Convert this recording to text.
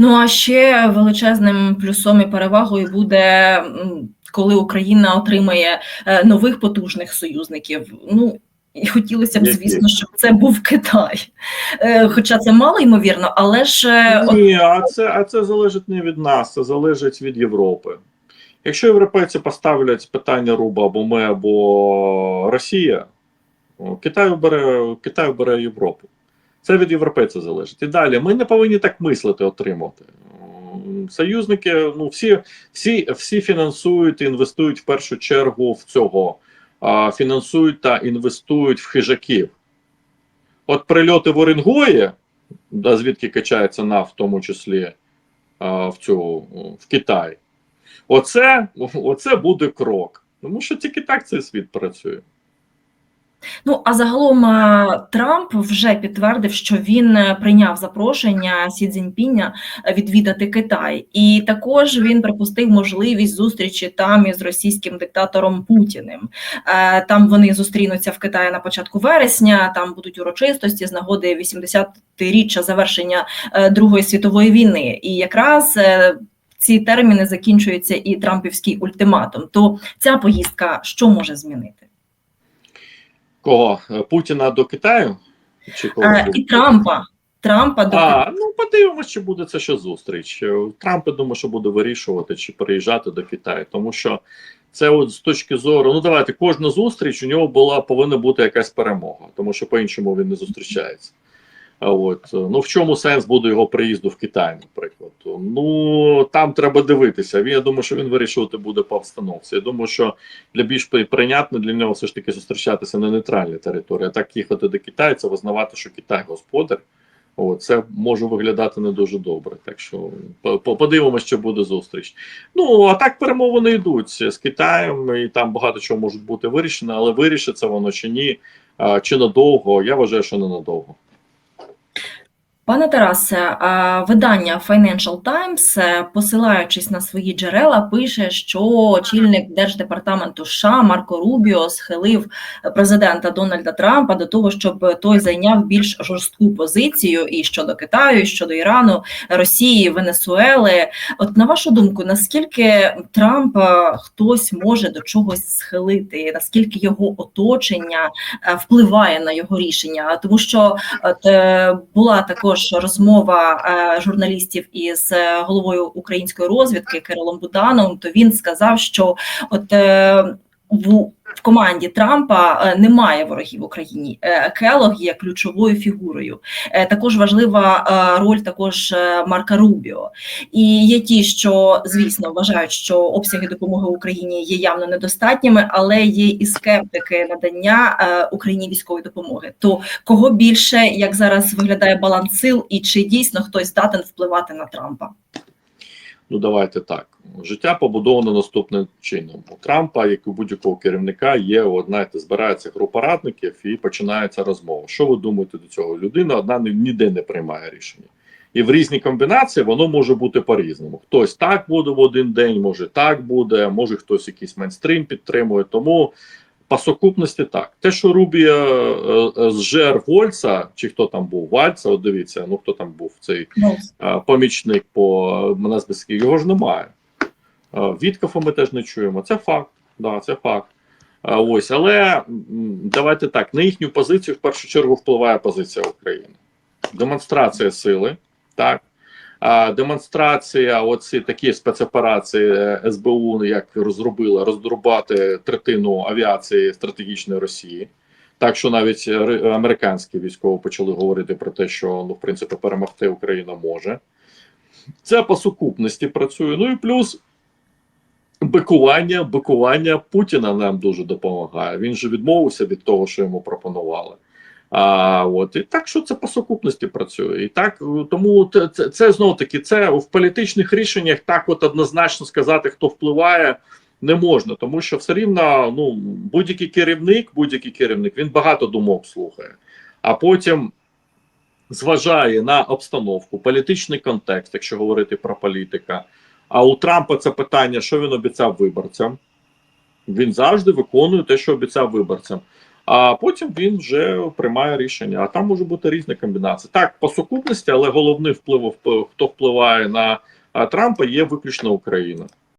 Ну а ще величезним плюсом і перевагою буде, коли Україна отримає е, нових потужних союзників. Ну і хотілося б, звісно, щоб це був Китай. Е, Хоча це мало ймовірно, але ж е, Ні, а це, а це залежить не від нас, це залежить від Європи. Якщо європейці поставлять питання руба або ми, або Росія, Китай обере, Китай обере Європу. Це від європейців залежить. І далі ми не повинні так мислити, отримати. Союзники, ну всі, всі, всі фінансують і інвестують в першу чергу в цього, а, фінансують та інвестують в хижаків. От прильоти в Оренгої, да, звідки качається нафт, в тому числі а, в цю в Китай. Оце, оце буде крок. Тому що тільки так цей світ працює. Ну а загалом е, Трамп вже підтвердив, що він е, прийняв запрошення Сі Цзіньпіня е, відвідати Китай, і також він припустив можливість зустрічі там із російським диктатором Путіним. Там вони зустрінуться в Китаї на початку вересня. Там будуть урочистості з нагоди 80-річчя завершення Другої світової війни. І якраз ці терміни закінчується і Трампівський ультиматум. То ця поїздка що може змінити? Кого? Е, Путіна до Китаю? Чи кого? а, і Трампа. Трампа до А, ну подивимося, чи буде це ще зустріч. Е, Трамп, я думаю, що буде вирішувати, чи переїжджати до Китаю, тому що це от з точки зору, ну давайте, кожна зустріч у нього була повинна бути якась перемога, тому що по-іншому він не зустрічається. От е, ну в чому сенс буде його приїзду в Китай, наприклад? Ну там треба дивитися. Він я думаю, що він вирішувати буде по обстановці. Я думаю, що для більш прийнятно для нього все ж таки зустрічатися на нейтральній території. А так їхати до Китаю, це визнавати, що Китай господар. О, це може виглядати не дуже добре. Так що по- по- подивимося, що буде зустріч. Ну а так перемовини йдуть з Китаєм, і там багато чого може бути вирішено, але вирішиться воно чи ні, чи надовго. Я вважаю, що не надовго. Пане Тарасе, видання Financial Times, е, посилаючись на свої джерела, пише, що очільник держдепартаменту США Марко Рубіо схилив президента Дональда Трампа до того, щоб той зайняв більш жорстку позицію і щодо Китаю, і щодо Ірану, Росії, Венесуели. От на вашу думку, наскільки Трамп е, хтось може до чогось схилити, наскільки його оточення е, впливає на його рішення? Тому що От була також розмова е, журналістів із е, головою української розвідки Кирилом Буданом. То він сказав, що от е, в команді Трампа е, немає ворогів в Україні. Е, Келог є ключовою фігурою. Е, Також важлива роль також Марка Рубіо. І є ті, що звісно вважають, що обсяги допомоги Україні є явно недостатніми, але є і скептики надання Україні військової допомоги. То кого більше, як зараз виглядає баланс сил, і чи дійсно хтось здатен впливати на Трампа? Ну давайте так. Життя побудовано наступним чином. У Трампа, як у будь-якого керівника, є от, знаєте, збирається група радників і починається розмова. Що ви думаєте до цього? Людина одна ні- ніде не приймає рішення. І в різні комбінації воно може бути по-різному. Хтось так буде в один день, може так буде, може хтось якийсь мейнстрім підтримує. Тому по сукупності так. Те, що Рубія е, е, зжер Вольца, чи хто там був Вальца, от дивіться, ну хто там був цей Ну е, помічник по Моназбецькій, його ж немає. Е, Віткофа ми теж не чуємо. Це факт. Да, це факт. Е, Ось, але давайте так: на їхню позицію в першу чергу впливає позиція України. Демонстрація сили, так. Демонстрація, оці такі спецоперації е, СБУ, як розробила, роздробати третину авіації стратегічної Росії. Так що навіть американські військові почали говорити про те, що ну, в принципі, перемогти Україна може. Це по сукупності працює. Ну і плюс бикування, бикування Путіна нам дуже допомагає. Він же відмовився від того, що йому пропонували. А от і так, що це по сукупності працює, і так е, тому це, це, це знов таки це в політичних рішеннях так, от однозначно сказати, хто впливає, не можна, тому що все рівно ну будь-який керівник, будь-який керівник, він багато думок слухає, а потім зважає на обстановку, політичний контекст, якщо говорити про політика. А у Трампа це питання, що він обіцяв виборцям. Він завжди виконує те, що обіцяв виборцям. А потім він вже приймає рішення. А там може бути різні комбінації. Так, по сукупності, але головний вплив, хто впливає на Трампа, є виключно Україна.